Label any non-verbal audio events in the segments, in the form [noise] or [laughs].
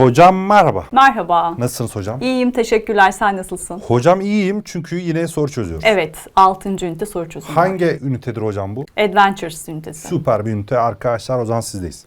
Hocam merhaba. Merhaba. Nasılsınız hocam? İyiyim, teşekkürler. Sen nasılsın? Hocam iyiyim çünkü yine soru çözüyoruz. Evet, 6. ünite soru çözümü. Hangi ünitedir hocam bu? Adventures ünitesi. Süper bir ünite arkadaşlar o zaman sizdeyiz.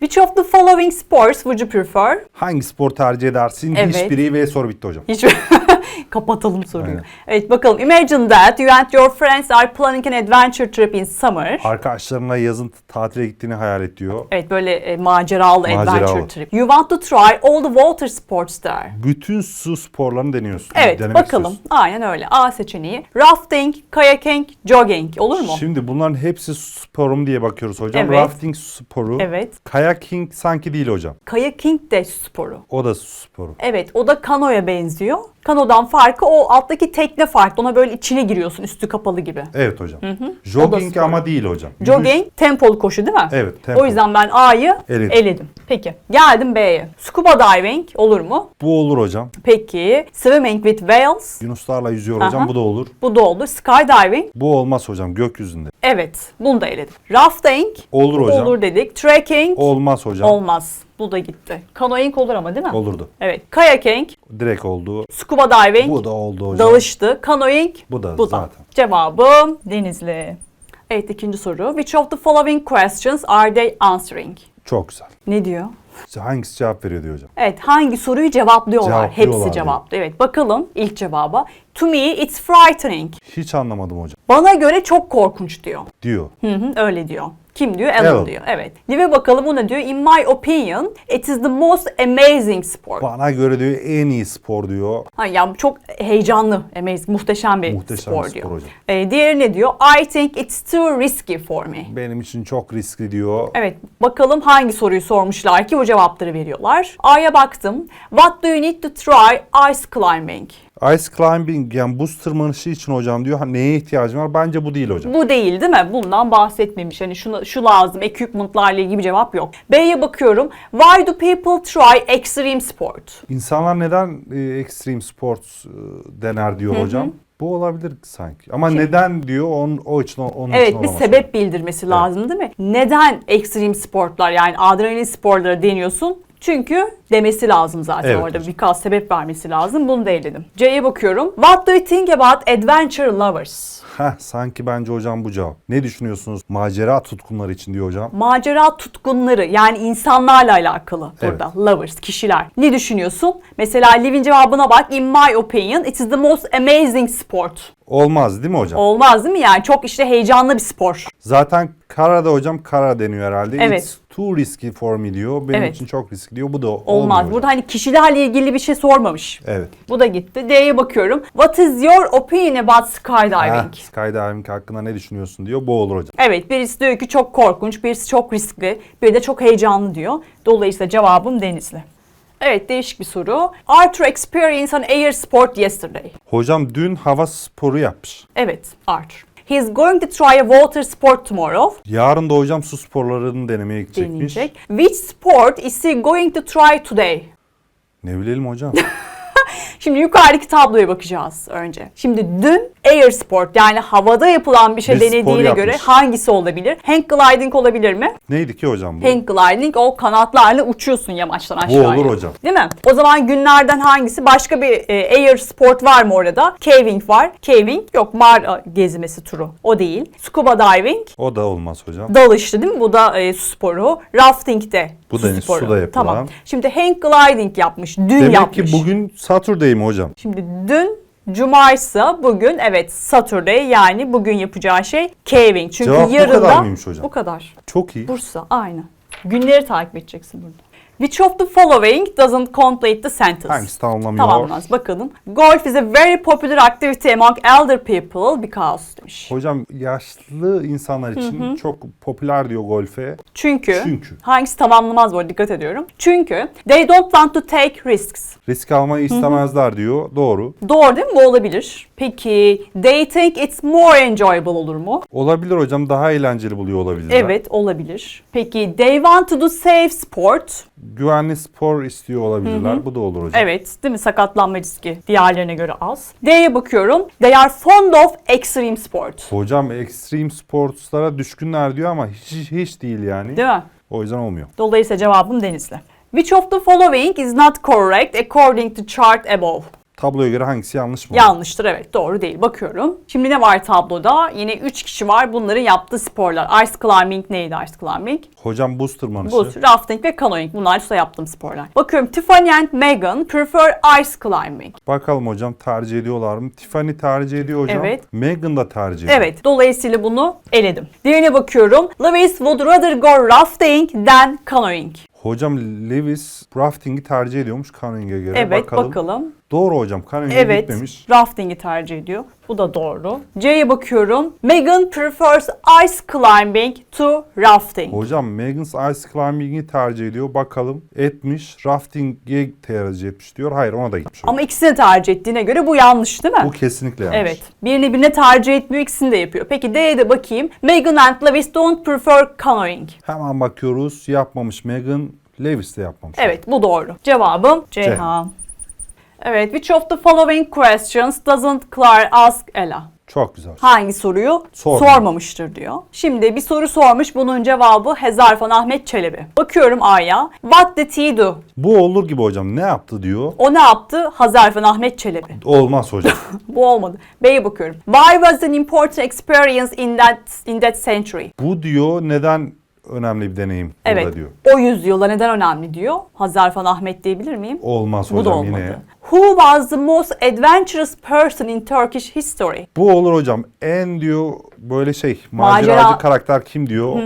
Which of the following sports would you prefer? Hangi spor tercih edersin? Evet. Hiçbiri ve soru bitti hocam. Hiç [laughs] [laughs] kapatalım soruyu. Aynen. Evet bakalım. Imagine that you and your friends are planning an adventure trip in summer. Arkadaşlarına yazın tatile gittiğini hayal et diyor. Evet böyle e, maceralı, Maceralı. adventure trip. You want to try all the water sports there. Bütün su sporlarını deniyorsun. Evet denemek bakalım. istiyorsun. Aynen öyle. A seçeneği. Rafting, kayaking, jogging olur mu? Şimdi bunların hepsi su sporu mu diye bakıyoruz hocam. Evet. Rafting sporu. Evet. Kayaking sanki değil hocam. Kayaking de sporu. O da su sporu. Evet o da kanoya benziyor. Kanodan farkı o alttaki tekne farklı. Ona böyle içine giriyorsun üstü kapalı gibi. Evet hocam. O da Jogging ama değil hocam. Jogging tempolu koşu değil mi? Evet, tempo. O yüzden ben A'yı Eledim. eledim. Peki geldim B'ye. Scuba diving olur mu? Bu olur hocam. Peki swimming with whales? Yunuslarla yüzüyor hocam Aha. bu da olur. Bu da olur. Skydiving? Bu olmaz hocam gökyüzünde. Evet bunu da eledim. Rafting? Olur hocam. Olur dedik. Trekking? Olmaz hocam. Olmaz. Bu da gitti. Canoeing olur ama değil mi? Olurdu. Evet. Kayaking? Direkt oldu. Scuba diving? Bu da oldu hocam. Dalıştı. Canoeing? Bu da Bu da. zaten. Cevabım Denizli. Evet ikinci soru. Which of the following questions are they answering? Çok güzel. Ne diyor? İşte hangisi cevap veriyor diyor hocam. Evet hangi soruyu cevaplıyorlar? Cevaplıyorlar Hepsi diyor. cevaplı. Evet bakalım ilk cevaba. To me it's frightening. Hiç anlamadım hocam. Bana göre çok korkunç diyor. Diyor. Hı hı, öyle diyor. Kim diyor? Alan, Alan. diyor. Evet. Liv'e bakalım o ne diyor? In my opinion it is the most amazing sport. Bana göre diyor en iyi spor diyor. Ha, yani çok heyecanlı, amazing, muhteşem bir Muhteşem spor bir spor diyor. hocam. Ee, diğeri ne diyor? I think it's too risky for me. Benim için çok riskli diyor. Evet, bakalım hangi soruyu sormuşlar ki bu cevapları veriyorlar. A'ya baktım. What do you need to try ice climbing? Ice climbing yani buz tırmanışı için hocam diyor. Ha, neye ihtiyacım var? Bence bu değil hocam. Bu değil değil mi? Bundan bahsetmemiş. Hani şunu, şu lazım, equipment'larla ilgili bir cevap yok. B'ye bakıyorum. Why do people try extreme sport? İnsanlar neden e, extreme sports e, dener diyor hocam. Bu olabilir sanki. Ama neden diyor onun, o için onun için Evet bir sebep bildirmesi lazım değil mi? Neden ekstrem sportlar yani adrenalin sporları deniyorsun? Çünkü demesi lazım zaten Evet orada birkaç sebep vermesi lazım. Bunu da eledim. C'ye bakıyorum. What do you think about adventure lovers? Heh, sanki bence hocam bu cevap. Ne düşünüyorsunuz macera tutkunları için diyor hocam. Macera tutkunları yani insanlarla alakalı Evet. burada. Lovers, kişiler. Ne düşünüyorsun? Mesela Liv'in cevabına bak. In my opinion it is the most amazing sport. Olmaz değil mi hocam? Olmaz değil mi yani? Çok işte heyecanlı bir spor. Zaten Kara da hocam Kara deniyor herhalde. Evet. It's too risky for me diyor. Benim Evet. için çok riskli diyor. Bu da Olmaz. Olmuyor Burada hani kişilerle ilgili bir şey sormamış. Evet. Bu da gitti. D'ye bakıyorum. What is your opinion about skydiving? Heh, skydiving hakkında ne düşünüyorsun diyor. Bu olur hocam. Evet birisi diyor ki çok korkunç, birisi çok riskli, biri de çok heyecanlı diyor. Dolayısıyla cevabım Denizli. Evet değişik bir soru. Arthur experienced an air sport yesterday. Hocam dün hava sporu yapmış. Evet Arthur. He is going to try a water sport tomorrow. Yarın da hocam su sporlarını denemeye gidecekmiş. Deneyecek. Which sport is he going to try today? Ne bilelim hocam. [laughs] Şimdi yukarıdaki tabloya bakacağız önce. Şimdi dün air sport yani havada yapılan bir şey Bir denediğine göre hangisi olabilir? Hang gliding olabilir mi? Neydi ki hocam bu? Hang gliding o kanatlarla uçuyorsun yamaçtan aşağıya. olur hocam. Değil mi? O zaman günlerden hangisi? Başka bir e, air sport var mı orada? Caving var. Caving yok mağara gezmesi turu. O değil. Scuba diving O da olmaz hocam. dalıştı değil mi? Bu da e, su sporu. Rafting de Bu su da sporu. suda yapılan. Tamam. Şimdi hang gliding yapmış. Dün Demek yapmış. ki bugün Saturday mi hocam? Şimdi dün Cumaysa bugün evet Saturday yani bugün yapacağı şey caving. Çünkü Cevap bu yarın kadar da mıymış hocam? bu kadar. Çok iyi. Bursa aynı. Günleri takip edeceksin burada. Which of the following doesn't complete the sentence? Hangisi tamamlamıyor? Tamamlamaz. Bakalım. Golf is a very popular activity among elder people because demiş. Hocam yaşlı insanlar için çok popüler diyor golfe. Çünkü, Çünkü. hangisi tamamlamaz bu arada dikkat ediyorum. Çünkü they don't want to take risks. Risk almayı istemezler diyor. Doğru. Doğru değil mi? Bu olabilir. Peki they think it's more enjoyable olur mu? Olabilir hocam daha eğlenceli buluyor olabilirler. Evet olabilir. Peki they want to do safe sport. Güvenli spor istiyor olabilirler. Bu da olur hocam. Evet değil mi? Sakatlanma riski diğerlerine göre az. D'ye bakıyorum. They are fond of extreme sport. Hocam extreme sportslara düşkünler diyor ama hiç, hiç değil yani. Değil mi? O yüzden olmuyor. Dolayısıyla cevabım Denizli. Which of the following is not correct according to chart above? Tabloya göre hangisi yanlış mı? Yanlıştır evet doğru değil. Bakıyorum. Şimdi ne var tabloda? Yine 3 kişi var. Bunların yaptığı sporlar. Ice climbing neydi ice climbing? Hocam buz tırmanışı. Bu rafting ve canoeing. Bunlar ise yaptığım sporlar. Bakıyorum Tiffany and Megan prefer ice climbing. Bakalım hocam tercih ediyorlar mı? Tiffany tercih ediyor hocam. Evet. Megan da tercih ediyor. Evet. Dolayısıyla bunu eledim. Diğerine bakıyorum. Lewis would rather go rafting than canoeing. Hocam Lewis rafting'i tercih ediyormuş canoeing'e göre. Evet bakalım. bakalım. Doğru hocam. Canoeing'e Evet. gitmemiş. Rafting'i tercih ediyor. Bu da doğru. C'ye bakıyorum. Megan prefers ice climbing to rafting. Hocam Megan Ice Climbing'i tercih ediyor. Bakalım etmiş. Rafting'e tercih etmiş diyor. Hayır ona da gitmiş. Ama ikisini tercih ettiğine göre bu yanlış değil mi? Bu kesinlikle yanlış. Evet. Birini birine tercih etmiyor, ikisini de yapıyor. Peki D'ye de bakayım. Megan and Lewis don't prefer canoeing. Hemen bakıyoruz. Yapmamış Megan. Lewis de yapmamış. Evet, bu doğru. Cevabım Ceyhan. Evet, which of the following questions doesn't Claire ask Ella? Çok güzel. Hangi soruyu Sormamış. sormamıştır diyor. Şimdi bir soru sormuş. Bunun cevabı Hezarfen Ahmet Çelebi. Bakıyorum A'ya. What did he do? Bu olur gibi hocam. Ne yaptı diyor. O ne yaptı? Hazarfen Ahmet Çelebi. Olmaz hocam. [laughs] Bu olmadı. B'ye bakıyorum. Why was an important experience in that in that century? Bu diyor neden önemli bir deneyim burada Evet. diyor. O yüzyılda neden önemli diyor. Hazarfen Ahmet diyebilir miyim? Olmaz Bu da hocam olmadı. yine. Who was the most adventurous person in Turkish history? Bu olur hocam. En diyor böyle şey maceracı Macera- karakter kim diyor.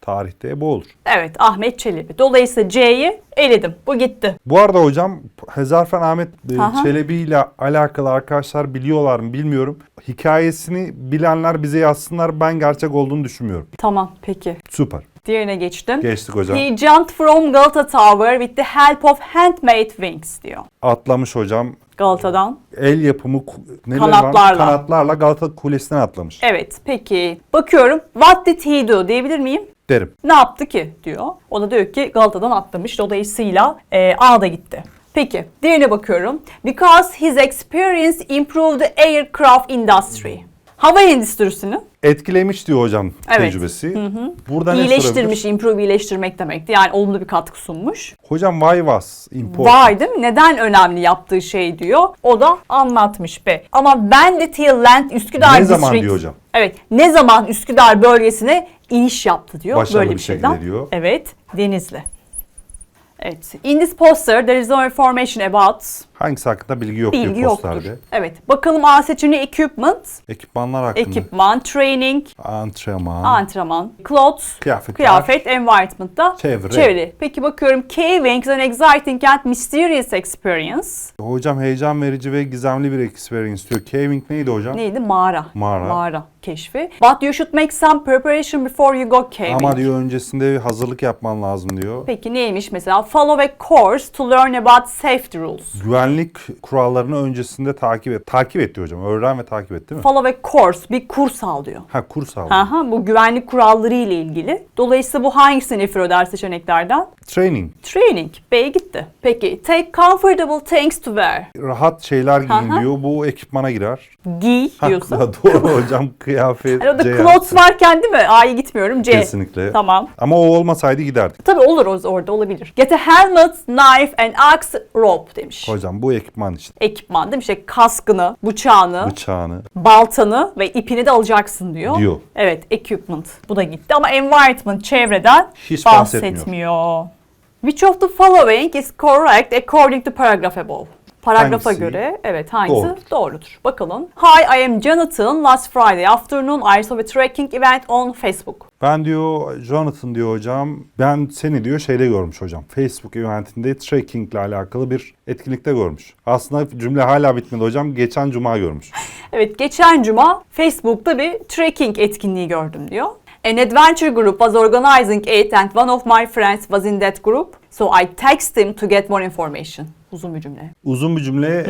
Tarihte bu olur. Evet Ahmet Çelebi. Dolayısıyla C'yi eledim. Bu gitti. Bu arada hocam Hezarfen Ahmet e, Aha. Çelebi ile alakalı arkadaşlar biliyorlar mı bilmiyorum. Hikayesini bilenler bize yazsınlar. Ben gerçek olduğunu düşünmüyorum. Tamam peki. Süper. Diğerine geçtim. Geçtik hocam. He jumped from Galata Tower with the help of handmade wings diyor. Atlamış hocam. Galata'dan. El yapımı neler var? Kanatlarla. kanatlarla Galata Kulesi'ne atlamış. Evet peki. Bakıyorum. What did he do diyebilir miyim? Derim. Ne yaptı ki diyor. O da diyor ki Galata'dan atlamış. Dolayısıyla e, A da gitti. Peki diğerine bakıyorum. Because his experience improved the aircraft industry. Hava endüstrisini Etkilemiş diyor hocam Evet. tecrübesi. Burada ne iyileştirmiş, sorabilir? improve iyileştirmek demekti. Yani olumlu bir katkı sunmuş. Hocam why was important? Vay değil mi? Neden önemli yaptığı şey diyor. O da anlatmış be. Ama ben de Till Land Üsküdar Ne zaman District- diyor hocam? Evet. Ne zaman Üsküdar bölgesine iniş yaptı diyor. Başarılı Böyle bir bir şeyden. diyor. Evet. Denizli. Evet. In this poster there is no information about Hangisi hakkında bilgi yok bilgi diyor yoktur. posterde. Evet. Bakalım A seçeneği equipment, Ekipmanlar hakkında. ekipman, training, Antrenman. antrenman, clothes, Kıyafetler. kıyafet, environment'ta Çevre. çevre. Peki bakıyorum caving an exciting and mysterious experience. Hocam heyecan verici ve gizemli bir experience diyor. Caving neydi hocam? Neydi? Mağara. Mağara. Mağara keşfi. But you should make some preparation before you go caving. Ama diyor öncesinde bir hazırlık yapman lazım diyor. Peki neymiş mesela? Follow a course to learn about safety rules. Güvenlik kurallarını öncesinde takip et. Takip et diyor hocam. Öğren ve takip et değil mi? Follow a course, bir kurs al diyor. Ha kurs al. Aha, bu güvenlik kuralları ile ilgili. Dolayısıyla bu hangisini nefret eder seçeneklerden? Training. Training. B'ye gitti. Peki, take comfortable things to wear. Rahat şeyler giyin Aha. diyor. Bu ekipmana girer. Giy Ha, diyorsun. [laughs] Doğru hocam. Kıyafet. Yani o da C clothes varken değil mi? A'ya gitmiyorum. C. Kesinlikle. Tamam. Ama o olmasaydı giderdik. Tabii olur orada olabilir. Get a helmet, knife and axe rope demiş. Hocam bu ekipman işte. Ekipman değil mi? İşte kaskını, bıçağını, Bıçağını. baltanı ve ipini de alacaksın diyor. Diyor. Evet, equipment. Bu da gitti ama environment çevreden Hiç bahsetmiyor. Which of the following is correct according to paragraph above? Paragrafa Hangisi? göre evet hangisi Doğru. doğrudur. Bakalım. Hi, I am Jonathan. Last Friday afternoon I saw a trekking event on Facebook. Ben diyor Jonathan diyor hocam. Ben seni diyor şeyde görmüş hocam. Facebook eventinde trekking ile alakalı bir etkinlikte görmüş. Aslında cümle hala bitmedi hocam. Geçen cuma görmüş. [laughs] Evet, geçen cuma Facebook'ta bir trekking etkinliği gördüm diyor. An adventure group was organizing it and one of my friends was in that group. So I texted him to get more information. Uzun bir cümle. Uzun bir cümle.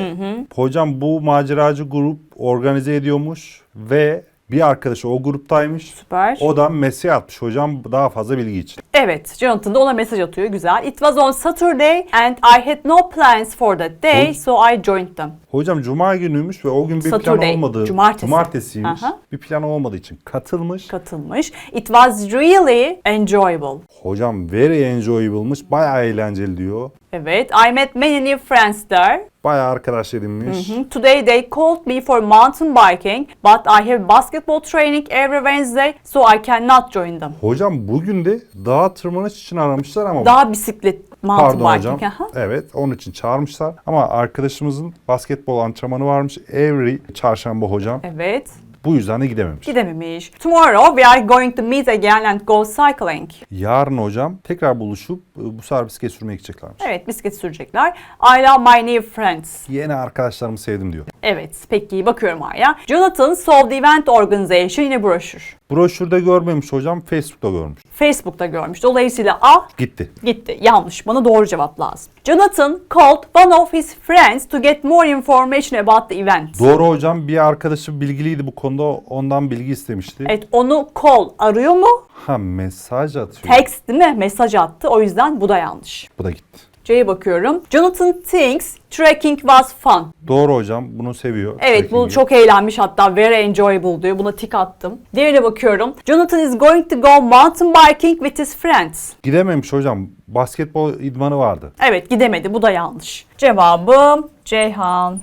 Hocam bu maceracı grup organize ediyormuş ve Bir arkadaşı o gruptaymış. Süper. O da mesaj atmış hocam daha fazla bilgi için. Evet, Jonathan da ona mesaj atıyor. Güzel. It was on Saturday and I had no plans for that day, so I joined them. Hocam cuma günüymüş ve o gün bir plan Saturday, olmadığı, cumartesi. cumartesiymiş. Aha. Bir plan olmadığı için katılmış. Katılmış. It was really enjoyable. Hocam very enjoyable'mış. Bayağı eğlenceli diyor. Evet, I met many new friends there. Bayağı arkadaş edinmiş. Mhm. Today they called me for mountain biking, but I have basketball training every Wednesday, so I cannot join them. Hocam bugün de dağa tırmanış için aramışlar ama Daha bisiklet, mountain pardon biking. hocam. aha. Evet onun için çağırmışlar. Ama arkadaşımızın basketbol antrenmanı varmış. Every çarşamba hocam. Evet, Bu yüzden de gidememiş. gidememiş. Tomorrow we are going to meet again and go cycling. Yarın hocam tekrar buluşup e, bu sefer bisiklet sürmeye gideceklermiş. Evet, bisiklet sürecekler. I love my new friends. Yeni arkadaşlarımı sevdim diyor. Evet, peki bakıyorum Arya. Jonathan the event organization in a brochure. Broşürde görmemiş hocam, Facebook'ta görmüş. Facebook'ta görmüş. Dolayısıyla A Gitti. gitti. Yanlış. Bana doğru cevap lazım. Jonathan called one of his friends to get more information about the event. Doğru hocam, bir arkadaşı bilgiliydi bu konuda, ondan bilgi istemişti. Evet, onu call arıyor mu? Ha mesaj atıyor. Text değil mi? Mesaj attı. O yüzden bu da yanlış. Bu da gitti. C'ye bakıyorum. Jonathan thinks trekking was fun. Doğru hocam, bunu seviyor. Evet bu çok eğlenmiş hatta very enjoyable diyor. Buna tik attım. Diğerine bakıyorum. Jonathan is going to go mountain biking with his friends. Gidememiş hocam, basketbol idmanı vardı. Evet gidemedi. Bu da yanlış. Cevabım Ceyhan.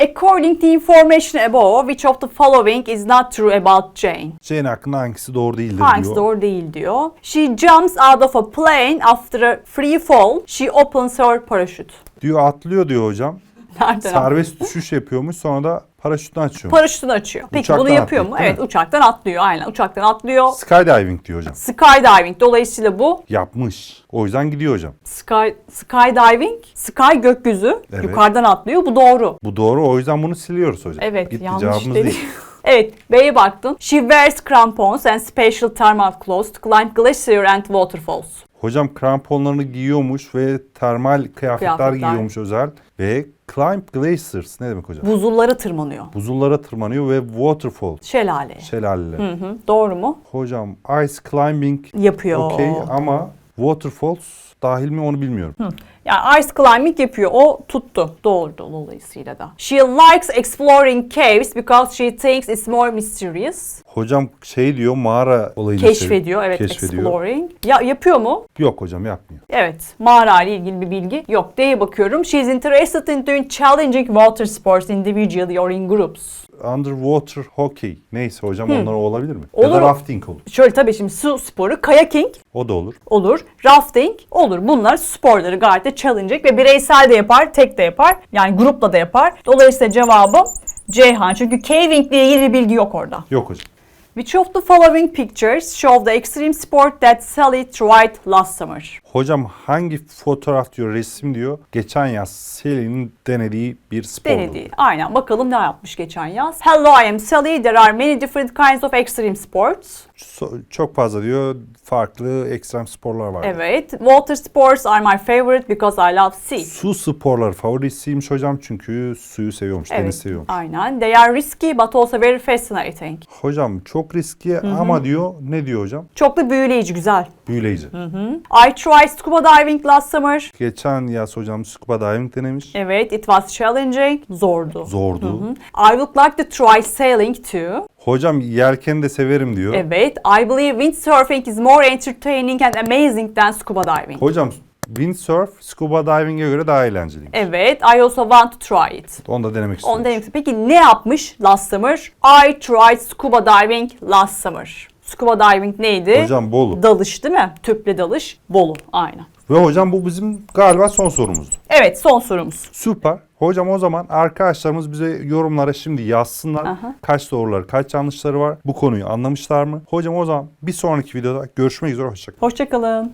According to information above, which of the following is not true about Jane? Jane hakkında hangisi doğru değildir Hangisi diyor. doğru değil diyor. She jumps out of a plane after a free fall. She opens her parachute. Diyor atlıyor diyor hocam. Nereden? Serbest düşüş yapıyormuş sonra da paraşütünü açıyor. Paraşütünü açıyor. Peki Uçaktan bunu yapıyor mu? atlıyor, değil Evet mi? uçaktan atlıyor. Aynen uçaktan atlıyor. Skydiving diyor hocam. Skydiving. Dolayısıyla bu Yapmış. O yüzden gidiyor hocam. sky, skydiving. Sky gökyüzü. Evet. Yukarıdan atlıyor. Bu doğru. Bu doğru o yüzden bunu siliyoruz hocam. Evet Gitti yanlış cevabımız değil. değil. [laughs] evet B'ye baktın. She wears crampons and special thermal clothes to climb glacier and waterfalls. Hocam kramponlarını giyiyormuş ve termal kıyafetler, Kıyafetler. giyiyormuş özel. Ve climb glaciers ne demek hocam? Buzullara tırmanıyor. Buzullara tırmanıyor ve waterfall, Şelale. şelaleler. Hı hı. Doğru mu? Hocam ice climbing Yapıyor. okey ama waterfalls dahil mi onu bilmiyorum. Yani ice climbing yapıyor. O tuttu. Doğru dolayısıyla da. She likes exploring caves because she thinks it's more mysterious. Hocam şey diyor mağara olayını Keşfediyor. Evet keşfediyor. exploring. Ya yapıyor mu? Yok hocam yapmıyor. Evet. Mağara ile ilgili bir bilgi yok. D'ye bakıyorum. She is interested in doing challenging water sports individually or in groups. Underwater hockey. Neyse hocam onlar olabilir mi? Ya Hmm. Olur. da rafting olur. Şöyle tabii şimdi su sporu, kayaking O da olur. olur, rafting olur. Bunlar sporları gayet de challenging ve bireysel de yapar, tek de yapar. Yani grupla da yapar. Dolayısıyla cevabım Ceyhan. Çünkü caving ile ilgili bir bilgi yok orada. Yok hocam. Which of the following pictures show the extreme sport that Sally tried last summer? Hocam hangi fotoğraf diyor resim diyor. Geçen yaz Sally'nin denediği bir spor. Denedi. Aynen. Bakalım ne yapmış geçen yaz. Hello, I am Sally. There are many different kinds of extreme sports. So- çok fazla diyor farklı ekstrem sporlar var. Evet. Water sports are my favorite because I love sea. Su sporları favorisiymiş hocam çünkü suyu seviyormuş, deniz Evet. seviyormuş. Aynen. They are risky but also very fascinating. Hocam çok riskli ama diyor ne diyor hocam? Çok da büyüleyici, güzel. Büyüleyici. I tried scuba diving last summer. Geçen yaz hocam scuba diving denemiş. Evet, it was challenging. Zordu. Zordu. I would like to try sailing too. Hocam yelkeni de severim diyor. Evet, I believe windsurfing is more entertaining and amazing than scuba diving. Hocam windsurf scuba diving'e göre daha eğlenceli. Evet, I also want to try it. Onu da denemek istiyorum. Onu demek istedim. Peki ne yapmış last summer? I tried scuba diving last summer. Scuba diving neydi? Hocam Bolu. Dalış değil mi? Tüple dalış. Bolu. Aynen. Ve hocam bu bizim galiba son sorumuzdu. Evet, son sorumuz. Süper. Hocam o zaman arkadaşlarımız bize yorumlara şimdi yazsınlar. Aha. Kaç doğruları, kaç yanlışları var. Bu konuyu anlamışlar mı? Hocam o zaman bir sonraki videoda görüşmek üzere. Hoşçakalın. Hoşçakalın.